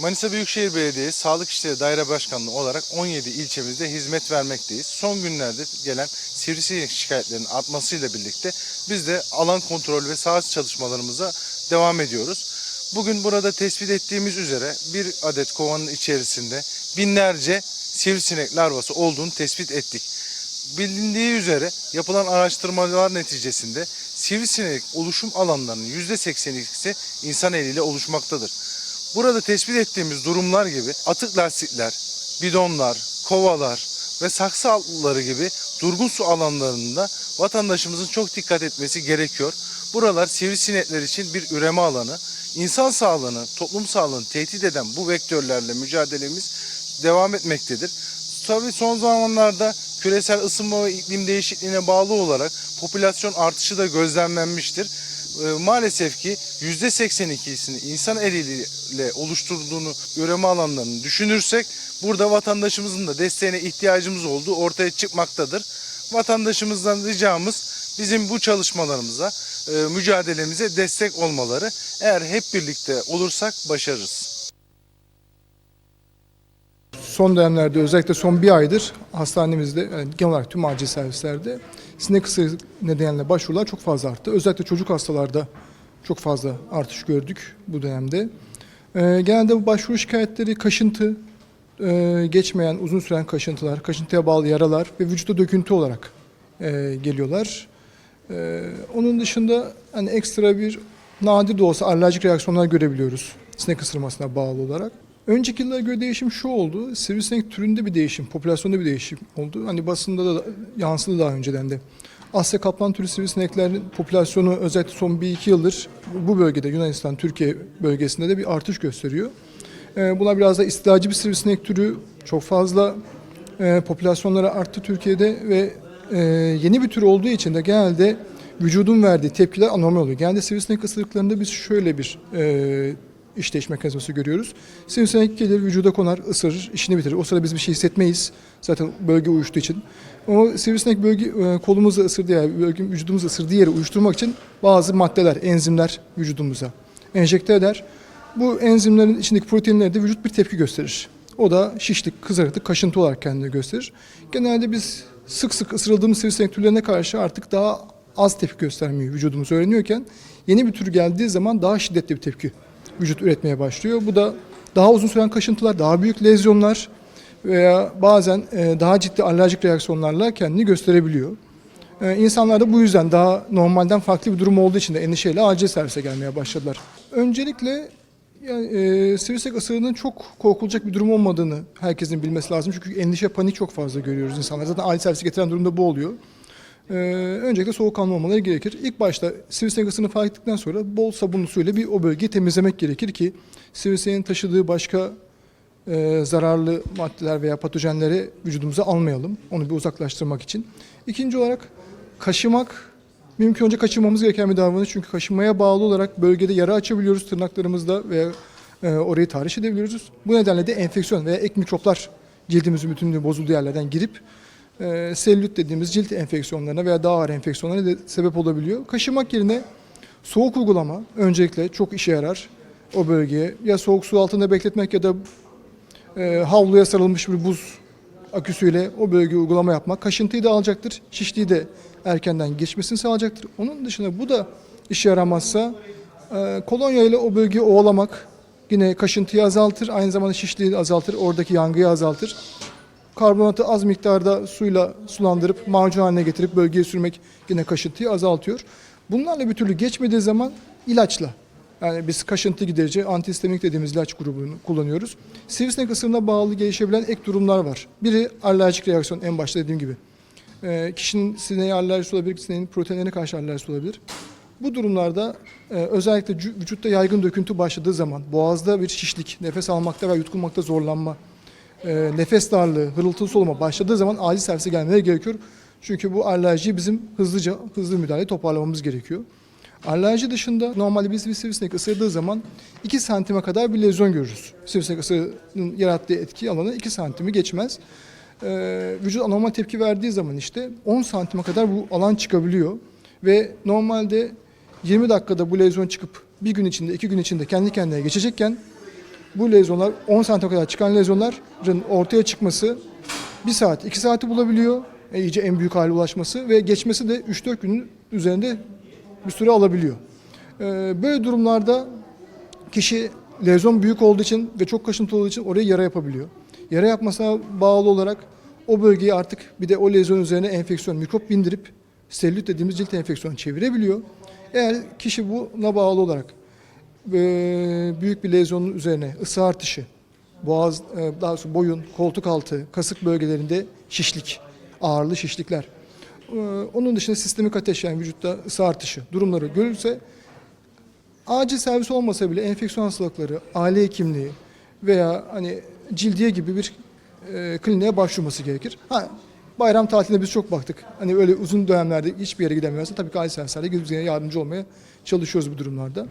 Manisa Büyükşehir Belediyesi Sağlık İşleri Daire Başkanlığı olarak 17 ilçemizde hizmet vermekteyiz. Son günlerde gelen sivrisinek şikayetlerinin artmasıyla birlikte biz de alan kontrol ve saha çalışmalarımıza devam ediyoruz. Bugün burada tespit ettiğimiz üzere bir adet kovanın içerisinde binlerce sivrisinek larvası olduğunu tespit ettik. Bilindiği üzere yapılan araştırmalar neticesinde sivrisinek oluşum alanlarının %82'si insan eliyle oluşmaktadır. Burada tespit ettiğimiz durumlar gibi atık lastikler, bidonlar, kovalar ve saksı altları gibi durgun su alanlarında vatandaşımızın çok dikkat etmesi gerekiyor. Buralar sivrisinekler için bir üreme alanı. İnsan sağlığını, toplum sağlığını tehdit eden bu vektörlerle mücadelemiz devam etmektedir. Tabii son zamanlarda küresel ısınma ve iklim değişikliğine bağlı olarak popülasyon artışı da gözlemlenmiştir. Ee, Maalesef ki %82'sini insan eliyle oluşturduğunu üreme alanlarını düşünürsek burada vatandaşımızın da desteğine ihtiyacımız olduğu ortaya çıkmaktadır. Vatandaşımızdan ricamız bizim bu çalışmalarımıza, e, mücadelemize destek olmaları. Eğer hep birlikte olursak başarırız. Son dönemlerde özellikle son bir aydır hastanemizde yani genel olarak tüm acil servislerde sinek ısırığı nedeniyle başvurular çok fazla arttı. Özellikle çocuk hastalarda çok fazla artış gördük bu dönemde. Ee, genelde bu başvuru şikayetleri kaşıntı, e, geçmeyen uzun süren kaşıntılar, kaşıntıya bağlı yaralar ve vücutta döküntü olarak e, geliyorlar. Ee, onun dışında hani ekstra bir nadir de olsa alerjik reaksiyonlar görebiliyoruz sinek ısırmasına bağlı olarak. Önceki yıllara göre değişim şu oldu. Sivrisinek türünde bir değişim, popülasyonda bir değişim oldu. Hani basında da yansıdı daha önceden de. Asya kaplan türü sivrisineklerin popülasyonu özellikle son bir iki yıldır bu bölgede Yunanistan, Türkiye bölgesinde de bir artış gösteriyor. Ee, Buna biraz da istilacı bir sivrisinek türü çok fazla e, popülasyonları arttı Türkiye'de ve e, yeni bir tür olduğu için de genelde vücudun verdiği tepkiler anormal oluyor. Genelde sivrisinek ısırıklarında biz şöyle bir e, işleyiş mekanizması görüyoruz. Sivrisinek gelir vücuda konar, ısırır, işini bitirir. O sırada biz bir şey hissetmeyiz. Zaten bölge uyuştuğu için. Ama sivrisinek bölge e, kolumuzu ısırdığı yer, bölge, vücudumuzu ısırdığı yeri uyuşturmak için bazı maddeler, enzimler vücudumuza enjekte eder. Bu enzimlerin içindeki proteinlere de vücut bir tepki gösterir. O da şişlik, kızarıklık, kaşıntı olarak kendini gösterir. Genelde biz sık sık ısırıldığımız sivrisinek türlerine karşı artık daha az tepki göstermeyi vücudumuz öğreniyorken yeni bir tür geldiği zaman daha şiddetli bir tepki vücut üretmeye başlıyor. Bu da daha uzun süren kaşıntılar, daha büyük lezyonlar veya bazen e, daha ciddi alerjik reaksiyonlarla kendini gösterebiliyor. E, İnsanlar da bu yüzden daha normalden farklı bir durum olduğu için de endişeyle acil servise gelmeye başladılar. Öncelikle yani, e, sivrisinek ısırığının çok korkulacak bir durum olmadığını herkesin bilmesi lazım. Çünkü endişe, panik çok fazla görüyoruz insanlar. Zaten acil servise getiren durumda bu oluyor. Ee, öncelikle soğukkanlı olmaları gerekir. İlk başta sivrisinek ısırığını fark ettikten sonra bol sabunlu suyla bir o bölgeyi temizlemek gerekir ki sivrisineğin taşıdığı başka e, zararlı maddeler veya patojenleri vücudumuza almayalım. Onu bir uzaklaştırmak için. İkinci olarak kaşımak mümkün olunca kaçınmamız gereken bir davranış. Çünkü kaşınmaya bağlı olarak bölgede yara açabiliyoruz tırnaklarımızla veya e, orayı tahriş edebiliyoruz. Bu nedenle de enfeksiyon veya ek mikroplar cildimizin bütünlüğü bozulduğu yerlerden girip e, selülit dediğimiz cilt enfeksiyonlarına veya daha ağır enfeksiyonlara da sebep olabiliyor. Kaşımak yerine soğuk uygulama öncelikle çok işe yarar o bölgeye. Ya soğuk su altında bekletmek ya da e, havluya sarılmış bir buz aküsüyle o bölgeye uygulama yapmak kaşıntıyı da alacaktır. Şişliği de erkenden geçmesini sağlayacaktır. Onun dışında bu da işe yaramazsa e, kolonya ile o bölgeyi ovalamak yine kaşıntıyı azaltır. Aynı zamanda şişliği de azaltır. Oradaki yangıyı azaltır. Karbonatı az miktarda suyla sulandırıp macun haline getirip bölgeye sürmek yine kaşıntıyı azaltıyor. Bunlarla bir türlü geçmediği zaman ilaçla yani biz kaşıntı giderici antihistamik dediğimiz ilaç grubunu kullanıyoruz. Sivrisinek ısırığına bağlı gelişebilen ek durumlar var. Biri alerjik reaksiyon en başta dediğim gibi. Ee, kişinin sineğe alerjisi olabilir, sineğin proteinlerine karşı alerjisi olabilir. Bu durumlarda e, özellikle vücutta yaygın döküntü başladığı zaman, boğazda bir şişlik, nefes almakta ve yutkunmakta zorlanma, e, nefes darlığı, hırıltılı soluma başladığı zaman acil servise gelmeleri gerekiyor. Çünkü bu alerjiyi bizim hızlıca, hızlı müdahale toparlamamız gerekiyor. Alerji dışında normalde biz bir sivrisinek ısırdığı zaman 2 santime kadar bir lezyon görürüz. Sivrisinek ısırığının yarattığı etki alanı 2 santimi geçmez. Ee, vücut anormal tepki verdiği zaman işte 10 santime kadar bu alan çıkabiliyor. Ve normalde 20 dakikada bu lezyon çıkıp bir gün içinde, iki gün içinde kendi kendine geçecekken Bu lezyonlar 10 santim kadar çıkan lezyonların ortaya çıkması 1 saat 2 saati bulabiliyor. E, iyice en büyük hale ulaşması ve geçmesi de 3-4 günün üzerinde bir süre alabiliyor. E, böyle durumlarda kişi lezyon büyük olduğu için ve çok kaşıntı olduğu için oraya yara yapabiliyor. Yara yapmasına bağlı olarak o bölgeyi artık bir de o lezyon üzerine enfeksiyon, mikrop bindirip selülit dediğimiz cilt enfeksiyonu çevirebiliyor. Eğer kişi buna bağlı olarak büyük bir lezyonun üzerine ısı artışı, boğaz, e, daha sonra boyun, koltuk altı, kasık bölgelerinde şişlik, ağırlı şişlikler. E, Onun dışında sistemik ateş yani vücutta ısı artışı durumları görülse acil servis olmasa bile enfeksiyon hastalıkları, aile hekimliği veya hani cildiye gibi bir e, kliniğe başvurması gerekir. Ha, bayram tatilinde biz çok baktık. Hani öyle uzun dönemlerde hiçbir yere gidemiyorsa tabii ki acil servislerde gidip yardımcı olmaya çalışıyoruz bu durumlarda.